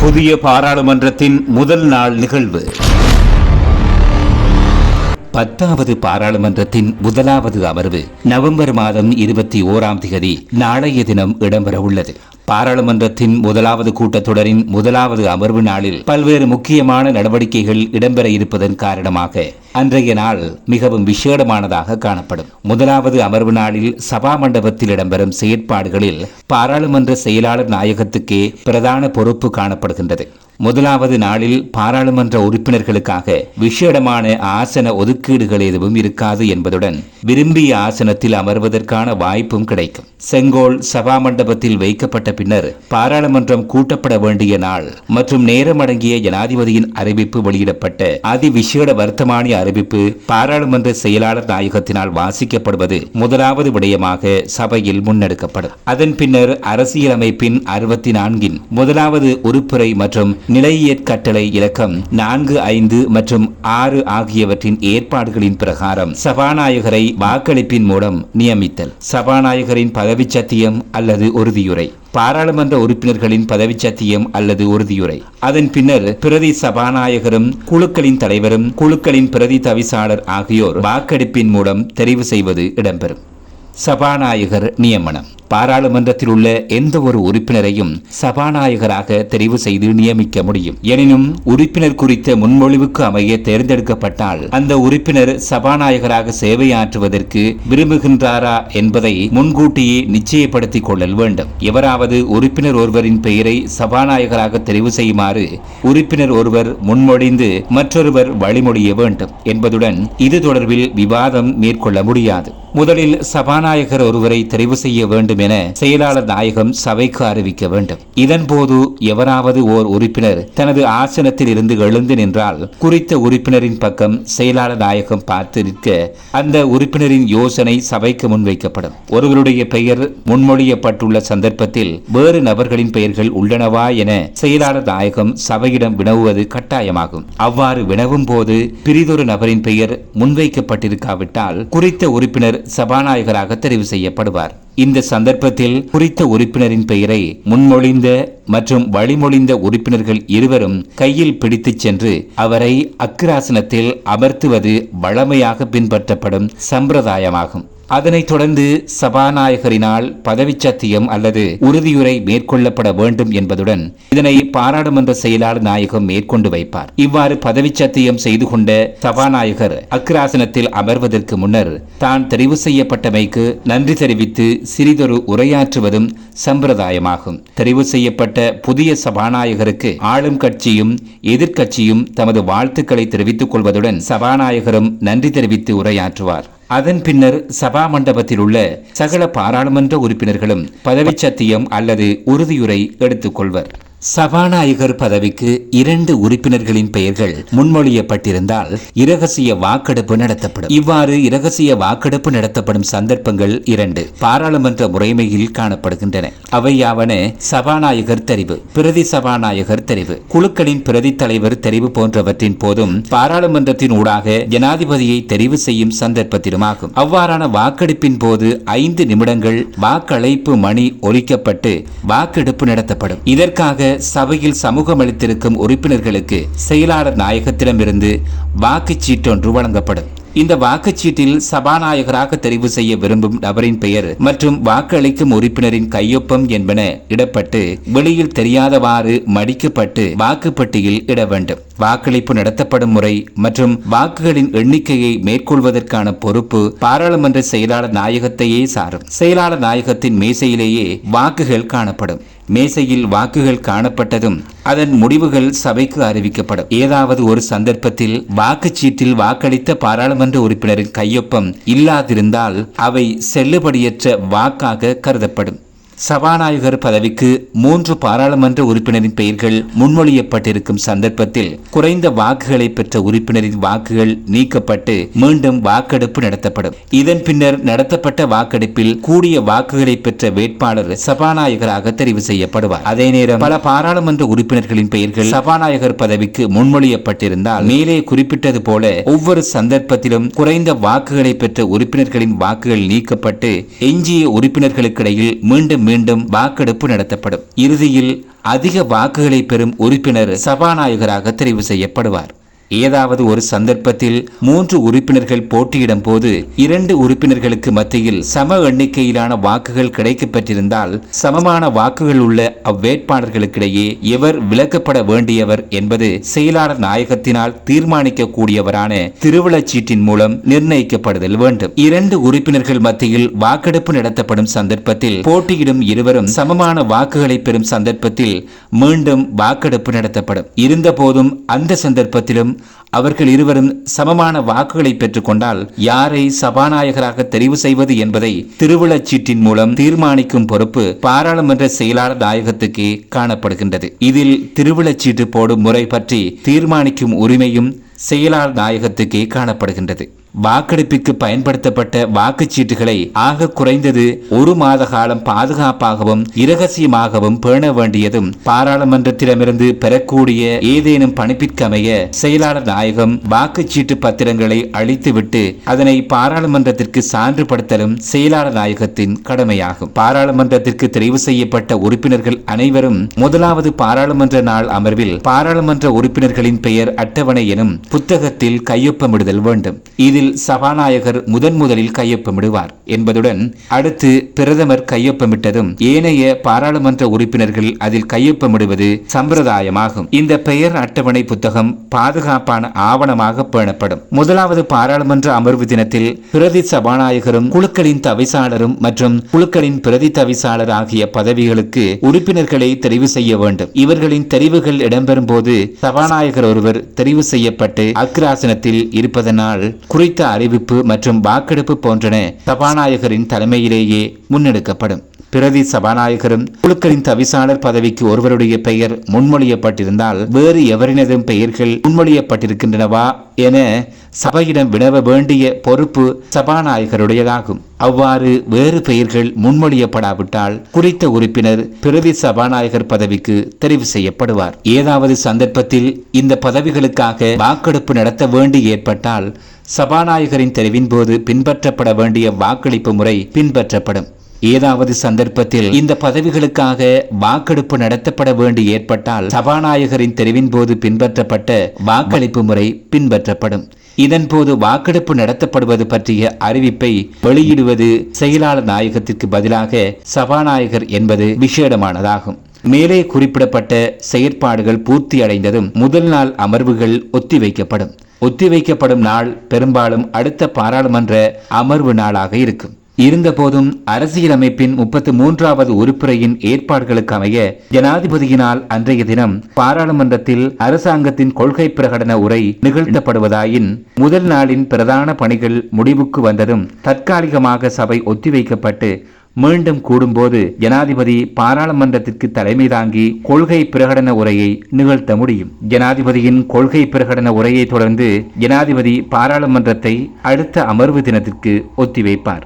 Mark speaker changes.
Speaker 1: புதிய பாராளுமன்றத்தின் முதல் நாள் நிகழ்வு. பத்தாவது பாராளுமன்றத்தின் முதலாவது அமர்வு நவம்பர் மாதம் இருபத்தி ஓராம் தேதி நாளைய தினம் இடம்பெற உள்ளது பாராளுமன்றத்தின் முதலாவது கூட்டத்தொடரின் முதலாவது அமர்வு நாளில் பல்வேறு முக்கியமான நடவடிக்கைகள் இடம்பெற இருப்பதன் காரணமாக அன்றைய நாள் மிகவும் விசேடமானதாக காணப்படும். முதலாவது அமர்வு நாளில் சபா மண்டபத்தில் இடம்பெறும் செயற்பாடுகளில் பாராளுமன்ற செயலாளர் நாயகத்துக்கே பிரதான பொறுப்பு காணப்படுகின்றது. முதலாவது நாளில் பாராளுமன்ற உறுப்பினர்களுக்காக விசேடமான ஆசன ஒதுக்கீடுகள் எதுவும் இருக்காது என்பதுடன் விரும்பிய ஆசனத்தில் அமர்வதற்கான வாய்ப்பும் கிடைக்கும். செங்கோல் சபா மண்டபத்தில் வைக்கப்பட்ட பின்னர் பாராளுமன்றம் கூட்டப்பட வேண்டிய நாள் மற்றும் நேரம் அடங்கிய ஜனாதிபதியின் அறிவிப்பு வெளியிடப்பட்ட அதி வர்த்தமானிய அறிவிப்பு பாராளுமன்ற செயலாளர் நாயகத்தினால் வாசிக்கப்படுவது முதலாவது விடயமாக சபையில் முன்னெடுக்கப்படும். அதன் பின்னர் அரசியலமைப்பின் அறுபத்தி நான்கின் முதலாவது உறுப்புரை மற்றும் நிலையியற் கட்டளை இலக்கம் நான்கு ஐந்து மற்றும் ஆறு ஆகியவற்றின் ஏற்பாடுகளின் பிரகாரம் சபாநாயகரை வாக்களிப்பின் மூலம் நியமித்தல். சபாநாயகரின் பதவி சத்தியம் அல்லது உறுதியுரை. பாராளுமன்ற உறுப்பினர்களின் பதவி சத்தியம் அல்லது உறுதியுரை. அதன் பின்னர் பிரதி சபாநாயகரும் குழுக்களின் தலைவரும் குழுக்களின் பிரதி தவிசாளர் ஆகியோர் வாக்கெடுப்பின் மூலம் தெரிவு செய்வது இடம்பெறும். சபாநாயகர் நியமனம். பாராளுமன்றத்தில் உள்ள எந்த ஒரு உறுப்பினரையும் சபாநாயகராக தெரிவு செய்து நியமிக்க முடியும். எனினும் உறுப்பினர் குறித்த முன்மொழிவுக்கு அமைய தேர்ந்தெடுக்கப்பட்டால் அந்த உறுப்பினர் சபாநாயகராக சேவையாற்றுவதற்கு விரும்புகின்றாரா என்பதை முன்கூட்டியே நிச்சயப்படுத்திக் கொள்ளல் வேண்டும். எவராவது உறுப்பினர் ஒருவரின் பெயரை சபாநாயகராக தெரிவு செய்யுமாறு உறுப்பினர் ஒருவர் முன்மொழிந்து மற்றொருவர் வழிமொழிய வேண்டும் என்பதுடன் இது தொடர்பில் விவாதம் மேற்கொள்ள முடியாது. முதலில் சபாநாயகர் ஒருவரை தெரிவு செய்ய வேண்டும் என செயலாளர் நாயகம் சபைக்கு அறிவிக்க வேண்டும். இதன்போது எவராவது ஓர் உறுப்பினர் தனது ஆசனத்தில் இருந்து எழுந்து நின்றால் குறித்த உறுப்பினரின் பக்கம் செயலாளர் நாயகம் பார்த்து நிற்க அந்த உறுப்பினரின் யோசனை சபைக்கு முன்வைக்கப்படும். ஒருவருடைய பெயர் முன்மொழியப்பட்டுள்ள சந்தர்ப்பத்தில் வேறு நபர்களின் பெயர்கள் உள்ளனவா என செயலாளர் நாயகம் சபையிடம் வினவுவது கட்டாயமாகும். அவ்வாறு வினவும் போது பிரிதொரு நபரின் பெயர் முன்வைக்கப்பட்டிருக்காவிட்டால் குறித்த உறுப்பினர் சபாநாயகராக தெரிவு செய்யப்படுவார். இந்த சந்தர்ப்பத்தில் குறித்த உறுப்பினரின் பெயரை முன்மொழிந்த மற்றும் வழிமொழிந்த உறுப்பினர்கள் இருவரும் கையில் பிடித்துச் சென்று அவரை அக்கிராசனத்தில் அமர்த்துவது வழமையாக பின்பற்றப்படும் சம்பிரதாயமாகும். அதனைத் தொடர்ந்து சபாநாயகரினால் பதவிச் சத்தியம் அல்லது உறுதியுரை மேற்கொள்ளப்பட வேண்டும் என்பதுடன் இதனை பாராளுமன்ற செயலாளர் நாயகம் மேற்கொண்டு வைப்பார். இவ்வாறு பதவிச்சத்தியம் செய்து கொண்ட சபாநாயகர் அக்ராசனத்தில் அமர்வதற்கு முன்னர் தான் தெரிவு செய்யப்பட்டமைக்கு நன்றி தெரிவித்து சிறிதொரு உரையாற்றுவதும் சம்பிரதாயமாகும். தெரிவு செய்யப்பட்ட புதிய சபாநாயகருக்கு ஆளும் கட்சியும் எதிர்க்கட்சியும் தமது வாழ்த்துக்களை தெரிவித்துக் கொள்வதுடன் சபாநாயகரும் நன்றி தெரிவித்து உரையாற்றுவார். அதன் பின்னர் சபா மண்டபத்தில் உள்ள சகல பாராளுமன்ற உறுப்பினர்களும் பதவி சத்தியம் அல்லது உறுதியுரை எடுத்துக்கொள்வர். சபாநாயகர் பதவிக்கு இரண்டு உறுப்பினர்களின் பெயர்கள் முன்மொழியப்பட்டிருந்தால் இரகசிய வாக்கெடுப்பு நடத்தப்படும். இவ்வாறு இரகசிய வாக்கெடுப்பு நடத்தப்படும் சந்தர்ப்பங்கள் இரண்டு பாராளுமன்ற முறைமையில் காணப்படுகின்றன. அவையாவன சபாநாயகர் தெரிவு பிரதி சபாநாயகர் தெரிவு குழுக்களின் பிரதி தலைவர் தெரிவு போன்றவற்றின் போதும் பாராளுமன்றத்தின் ஊடாக ஜனாதிபதியை தெரிவு செய்யும் சந்தர்ப்பத்திலுமாகும். அவ்வாறான வாக்கெடுப்பின் போது ஐந்து நிமிடங்கள் வாக்களிப்பு மணி ஒலிக்கப்பட்டு வாக்கெடுப்பு நடத்தப்படும். இதற்காக சபையில் சமூகம் அளித்திருக்கும் உறுப்பினர்களுக்கு செயலாளர் நாயகத்திடமிருந்து வாக்குச்சீட்டொன்று வழங்கப்படும். இந்த வாக்குச்சீட்டில் சபாநாயகராக தெரிவு செய்ய விரும்பும் நபரின் பெயர் மற்றும் வாக்களிக்கும் உறுப்பினரின் கையொப்பம் என்பன இடப்பட்டு வெளியில் தெரியாதவாறு மடிக்கப்பட்டு வாக்குப்பட்டியில் இட வேண்டும். வாக்களிப்பு நடத்தப்படும் முறை மற்றும் வாக்குகளின் எண்ணிக்கையை மேற்கொள்வதற்கான பொறுப்பு பாராளுமன்ற செயலாளர் நாயகத்தையே சாரும். செயலாளர் நாயகத்தின் மேசையிலேயே வாக்குகள் காணப்படும். மேசையில் வாக்குகள் காணப்பட்டதும் அதன் முடிவுகள் சபைக்கு அறிவிக்கப்படும். ஏதாவது ஒரு சந்தர்ப்பத்தில் வாக்குச்சீட்டில் வாக்களித்த பாராளுமன்ற உறுப்பினரின் கையொப்பம் இல்லாதிருந்தால் அவை செல்லுபடியற்ற வாக்காக கருதப்படும். சபாநாயகர் பதவிக்கு மூன்று பாராளுமன்ற உறுப்பினரின் பெயர்கள் முன்மொழியப்பட்டிருக்கும் சந்தர்ப்பத்தில் குறைந்த வாக்குகளை பெற்ற உறுப்பினரின் வாக்குகள் நீக்கப்பட்டு மீண்டும் வாக்கெடுப்பு நடத்தப்படும். இதன் பின்னர் நடத்தப்பட்ட வாக்கெடுப்பில் கூடிய வாக்குகளை பெற்ற வேட்பாளர் சபாநாயகராக தெரிவு செய்யப்படுவார். அதே நேரம் பல பாராளுமன்ற உறுப்பினர்களின் பெயர்கள் சபாநாயகர் பதவிக்கு முன்மொழியப்பட்டிருந்தால் மேலே குறிப்பிட்டது போல ஒவ்வொரு சந்தர்ப்பத்திலும் குறைந்த வாக்குகளை பெற்ற உறுப்பினர்களின் வாக்குகள் நீக்கப்பட்டு எஞ்சிய உறுப்பினர்களுக்கிடையில் மீண்டும் மீண்டும் வாக்கெடுப்பு நடத்தப்படும். இறுதியில் அதிக வாக்குகளை பெறும் உறுப்பினர் சபாநாயகராக தெரிவு செய்யப்படுவார். ஏதாவது ஒரு சந்தர்ப்பத்தில் மூன்று உறுப்பினர்கள் போட்டியிடும் போது இரண்டு உறுப்பினர்களுக்கு மத்தியில் சம எண்ணிக்கையிலான வாக்குகள் கிடைக்கப்பெற்றிருந்தால் சமமான வாக்குகள் உள்ள அவ்வேட்பாளர்களுக்கிடையே எவர் விலக்கப்பட வேண்டியவர் என்பது செயலாளர் நாயகத்தினால் தீர்மானிக்கக்கூடியவரான திருவிழச்சீட்டின் மூலம் நிர்ணயிக்கப்படுதல் வேண்டும். இரண்டு உறுப்பினர்கள் மத்தியில் வாக்கெடுப்பு நடத்தப்படும் சந்தர்ப்பத்தில் போட்டியிடும் இருவரும் சமமான வாக்குகளை பெறும் சந்தர்ப்பத்தில் மீண்டும் வாக்கெடுப்பு நடத்தப்படும். இருந்தபோதும் அந்த சந்தர்ப்பத்திலும் அவர்கள் இருவரும் சமமான வாக்குகளை பெற்றுக்கொண்டால் யாரை சபாநாயகராக தெரிவு செய்வது என்பதை திருவிழச்சீட்டின் மூலம் தீர்மானிக்கும் பொறுப்பு பாராளுமன்ற செயலாளர் நாயகத்துக்கு காணப்படுகின்றது. இதில் திருவிழச்சீட்டு போடும் முறை பற்றி தீர்மானிக்கும் உரிமையும் செயலாளர் நாயகத்துக்கே காணப்படுகின்றது. வாக்கெடுப்பிற்கு பயன்படுத்தப்பட்ட வாக்குச்சீட்டுகளை ஆக குறைந்தது ஒரு மாத காலம் பாதுகாப்பாகவும் இரகசியமாகவும் பேண வேண்டியதும் பாராளுமன்றத்திடமிருந்து பெறக்கூடிய ஏதேனும் பணிப்பிற்கமைய செயலாளர் நாயகம் வாக்குச்சீட்டு பத்திரங்களை அளித்துவிட்டு அதனை பாராளுமன்றத்திற்கு சான்றுபடுத்தலும் செயலாளர் நாயகத்தின் கடமையாகும். பாராளுமன்றத்திற்கு தெரிவு செய்யப்பட்ட உறுப்பினர்கள் அனைவரும் முதலாவது பாராளுமன்ற நாள் அமர்வில் பாராளுமன்ற உறுப்பினர்களின் பெயர் அட்டவணை எனும் புத்தகத்தில் கையொப்பமிடுதல் வேண்டும். இதில் சபாநாயகர் முதன் முதலில் கையொப்பமிடுவார் என்பதுடன் அடுத்து பிரதமர் கையொப்பமிட்டதும் ஏனைய பாராளுமன்ற உறுப்பினர்கள் அதில் கையொப்பமிடுவது சம்பிரதாயமாகும். இந்த பெயர் அட்டவணை புத்தகம் பாதுகாப்பான ஆவணமாக பேணப்படும். முதலாவது பாராளுமன்ற அமர்வு தினத்தில் பிரதி சபாநாயகரும் குழுக்களின் தவிசாளரும் மற்றும் குழுக்களின் பிரதி தவிசாளர் ஆகிய பதவிகளுக்கு உறுப்பினர்களை தெரிவு செய்ய வேண்டும். இவர்களின் தெரிவுகள் இடம்பெறும் போது சபாநாயகர் ஒருவர் தெரிவு செய்யப்பட்டு அக்ராசனத்தில் இருப்பதனால் குறித்த அறிவிப்பு மற்றும் வாக்கெடுப்பு போன்றன சபாநாயகரின் தலைமையிலேயே முன்னெடுக்கப்படும். பிரதி சபாநாயகரும் குழுக்களின் தவிசாளர் பதவிக்கு ஒருவருடைய பெயர் முன்மொழியப்பட்டிருந்தால் வேறு எவரினதும் பெயர்கள் முன்மொழியப்பட்டிருக்கின்றனவா என சபையிடம் வினவ வேண்டிய பொறுப்பு சபாநாயகருடையதாகும். அவ்வாறு வேறு பெயர்கள் முன்மொழியப்படாவிட்டால் குறித்த உறுப்பினர் பிரதி சபாநாயகர் பதவிக்கு தெரிவு செய்யப்படுவார். ஏதாவது சந்தர்ப்பத்தில் இந்த பதவிகளுக்காக வாக்கெடுப்பு நடத்த வேண்டி ஏற்பட்டால் சபாநாயகரின் தெரிவின் போது பின்பற்றப்பட வேண்டிய வாக்களிப்பு முறை பின்பற்றப்படும். ஏதாவது சந்தர்ப்பத்தில் இந்த பதவிகளுக்காக வாக்கெடுப்பு நடத்தப்பட வேண்டி ஏற்பட்டால் சபாநாயகரின் தெரிவின் போது பின்பற்றப்பட்ட வாக்களிப்பு முறை பின்பற்றப்படும். இதன் போது வாக்கெடுப்பு நடத்தப்படுவது பற்றிய அறிவிப்பை வெளியிடுவது செயலாளர் நாயகத்திற்கு பதிலாக சபாநாயகர் என்பது விசேடமானதாகும். மேலே குறிப்பிடப்பட்ட செயற்பாடுகள் பூர்த்தி அடைந்ததும் முதல் நாள் அமர்வுகள் ஒத்திவைக்கப்படும். ஒத்திவைக்கப்படும் நாள் பெரும்பாலும் அடுத்த பாராளுமன்ற அமர்வு நாளாக இருக்கும். இருந்தபோதும் அரசியலமைப்பின் முப்பத்தி மூன்றாவது உறுப்புரையின் ஏற்பாடுகளுக்கு அமைய ஜனாதிபதியினால் அன்றைய தினம் பாராளுமன்றத்தில் அரசாங்கத்தின் கொள்கை பிரகடன உரை நிகழ்த்தப்படுவதாயின் முதல் நாளின் பிரதான பணிகள் முடிவுக்கு வந்ததும் தற்காலிகமாக சபை ஒத்திவைக்கப்பட்டு மீண்டும் கூடும்போது ஜனாதிபதி பாராளுமன்றத்திற்கு தலைமை தாங்கி கொள்கை பிரகடன உரையை நிகழ்த்த முடியும். ஜனாதிபதியின் கொள்கை பிரகடன உரையை தொடர்ந்து ஜனாதிபதி பாராளுமன்றத்தை அடுத்த அமர்வு தினத்திற்கு ஒத்திவைப்பார்.